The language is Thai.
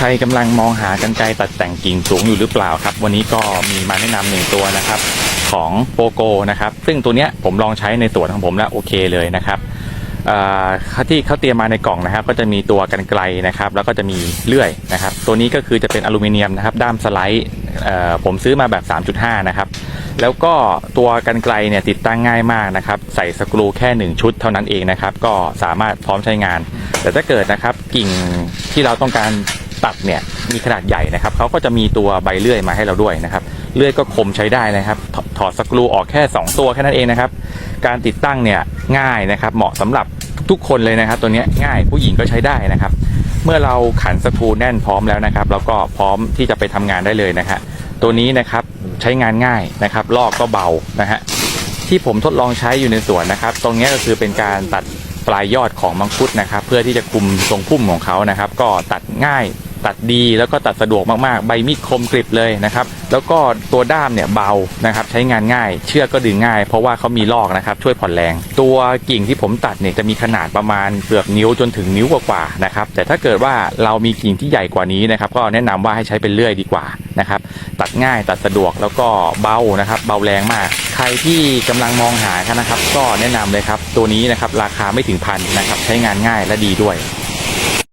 ใครกำลังมองหากันไกรตัดแต่งกิ่งสูงอยู่หรือเปล่าครับ วันนี้ก็มีมาแนะนำหนึ่งตัวนะครับของโปโกนะครับ ซึ่งตัวเนี้ยผมลองใช้ในสวของผมแล้วโอเคเลยนะครับที่เขาเตรียมมาในกล่องนะครับ ก็จะมีตัวกันไกลนะครับ แล้วก็จะมีเลื่อยนะครับ ตัวนี้ก็คือจะเป็นอลูมิเนียมนะครับ ด้ามสไลด์ผมซื้อมาแบบ 3.5 นะครับ แล้วก็ตัวกันไกลเนี่ยติดตั้งง่ายมากนะครับ ใส่สกรูแค่ 1 ชุดเท่านั้นเองนะครับ ก็สามารถพร้อมใช้งาน แต่ถ้าเกิดนะครับกิ่งที่เราต้องการ ตัดเนี่ยมีขนาดใหญ่นะครับเขาก็จะมีตัวใบเลื่อยมาให้เราด้วยนะครับเลื่อยก็คมใช้ได้นะครับถถอดสกรูออกแค่ 2 ตัวแค่นั้นเองนะครับ การติดตั้งเนี่ยง่ายนะครับ เหมาะสำหรับทุกคนเลยนะครับ ตัวนี้ง่ายผู้หญิงก็ใช้ได้นะครับ เมื่อเราขันสกรูแน่นพร้อมแล้วนะครับเราก็พร้อมที่จะไปทำงานได้เลยนะฮะตัวนี้นะครับใช้งานง่ายนะครับ ลอกก็เบานะฮะที่ผมทดลองใช้อยู่ในสวนนะครับ ตรงนี้ก็คือเป็นการตัดปลายยอดของมังคุดนะครับ เพื่อที่จะคุมทรงพุ่มของเขานะครับ ก็ตัดง่าย ตัดดีแล้วก็ตัดสะดวกมากๆ ใบมีดคมกริบเลยนะครับ แล้วก็ตัวด้ามเนี่ยเบานะครับใช้งานง่าย เชือกก็ดึงง่าย เพราะว่าเขามีลอกนะครับช่วยผ่อนแรง ตัวกิ่งที่ผมตัดเนี่ยจะมีขนาดประมาณเกือบนิ้วจนถึงนิ้วกว่าๆนะครับแต่ถ้าเกิดว่าเรามีกิ่งที่ใหญ่กว่านี้นะครับก็แนะนำว่าให้ใช้เป็นเลื่อยดีกว่านะครับตัดง่ายตัดสะดวกแล้วก็เบานะครับเบาแรงมาก ใครที่กำลังมองหากันนะครับ ก็แนะนำเลยครับตัวนี้นะครับราคาไม่ถึงพันนะครับใช้งานง่ายและดีด้วย